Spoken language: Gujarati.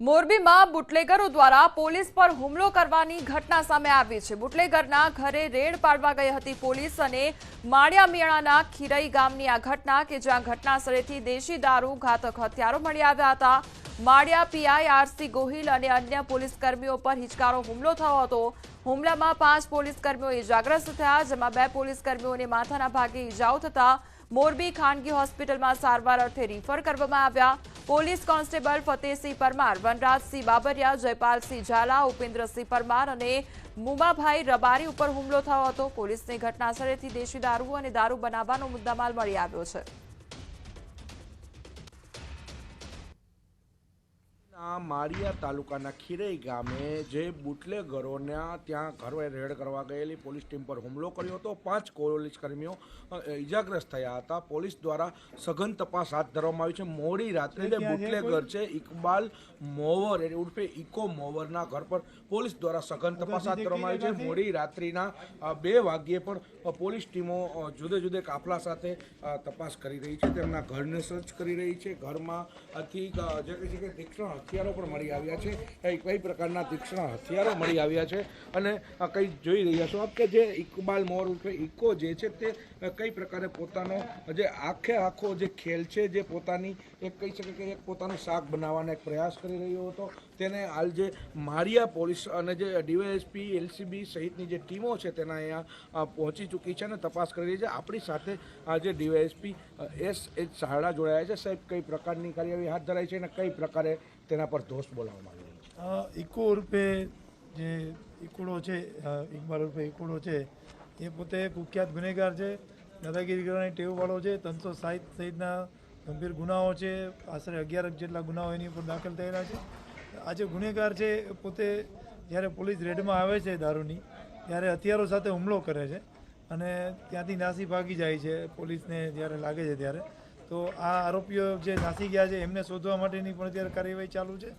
મોરબીમાં બુટલેગરો દ્વારા પોલીસ પર હુમલો કરવાની ઘટના સામે આવી છે. બુટલેગરના ઘરે રેડ પાડવા ગઈ હતી પોલીસ અને માળિયા ખીરઈ ગામની આ ઘટના કે જ્યાં ઘટના સ્થળેથી દેશી દારૂ ઘાતક હથિયારો મળી આવ્યા હતા. માળિયા પીઆઈ આરસી ગોહિલ અને અન્ય પોલીસ કર્મીઓ પર હિચકારો હુમલો થયો હતો. હુમલામાં પાંચ પોલીસ કર્મીઓ ઇજાગ્રસ્ત થયા, જેમાં બે પોલીસ કર્મીઓને માથાના ભાગે ઇજાઓ થતા મોરબી ખાનગી હોસ્પિટલમાં સારવાર અર્થે રિફર કરવામાં આવ્યા. પોલીસ કોન્સ્ટેબલ ફતેહસિંહ પરમાર, વનરાજસિંહ બાબરિયા, જયપાલસિંહ ઝાલા, ઉપેન્દ્રસિંહ પરમાર અને મુમાભાઈ રબારી ઉપર હુમલો થયો હતો. પોલીસને ઘટના સ્થળેથી દેશી દારૂ અને દારૂ બનાવવાનો મુદ્દામાલ મળી આવ્યો છે. આ માળિયા તાલુકાના ખીરઈ ગામે જે બુટલેગરોના ત્યાં ઘરે રેડ કરવા ગયેલી પોલીસ ટીમ પર હુમલો કર્યો હતો. પાંચ પોલીસ કર્મીઓ ઇજાગ્રસ્ત થયા હતા. પોલીસ દ્વારા સઘન તપાસ હાથ ધરવામાં આવી છે. મોડી રાત્રે જે બુટલેગર છે ઇકબાલ મોવર એટલે ઉર્ફે ઇકો મોવરના ઘર પર પોલીસ દ્વારા સઘન તપાસ હાથ ધરવામાં આવી છે. મોડી રાત્રિના બે વાગ્યે પણ પોલીસ ટીમો જુદે જુદે કાફલા સાથે તપાસ કરી રહી છે. તેમના ઘરને સર્ચ કરી રહી છે. ઘરમાં આથી અ, જે કહે છે કે તીક્ષ્ણ હથિયારો પણ મળી આવ્યા છે. કઈ કઈ પ્રકારના તીક્ષ્ણ હથિયારો મળી આવ્યા છે અને કંઈ જોઈ રહ્યા છો આપ કે જે ઇકબાલ મોર ઉર્ફે ઇકો જે છે તે કઈ પ્રકારે પોતાનો, જે આખે આખો જે ખેલ છે જે પોતાની, એક કહી શકે કે એક પોતાનું શાક બનાવવાનો એક પ્રયાસ કરી રહ્યો હતો. તેને હાલ જે મારિયા પોલીસ અને જે ડીવાયએસપી, એલસીબી સહિતની જે ટીમો છે તેના અહીંયા પહોંચી ચૂકી છે અને તપાસ કરી રહી છે. આપણી સાથે આ જે ડીવાયએસપી, એસ એચ શાળા જોડાયા છે. સાહેબ, કઈ પ્રકારની કાર્યવાહી હાથ ધરાઈ છે અને કઈ પ્રકારે તેના પર દોષ બોલાવવામાં આવી રહી છે ઇકો ઉર્ફે જે ઇકોડો છે ઇકબાલ ઉર્ફે ઇકોડો છે, એ પોતે કુખ્યાત ગુનેગાર છે, દાદાગીરી કરવાની ટેવવાળો છે, ત્રણસો સાહીઠ સહિતના ગંભીર ગુનાઓ છે, આશરે અગિયાર જેટલા ગુનાઓ એની ઉપર દાખલ થયેલા છે. આ જે ગુનેગાર છે પોતે જ્યારે પોલીસ રેડમાં આવે છે દારૂની, ત્યારે હથિયારો સાથે હુમલો કરે છે અને ત્યાંથી નાસી ભાગી જાય છે પોલીસને જ્યારે લાગે છે ત્યારે. તો આ આરોપીઓ જે નાસી ગયા છે, એમને શોધવા માટેની પણ અત્યારે કાર્યવાહી ચાલુ છે.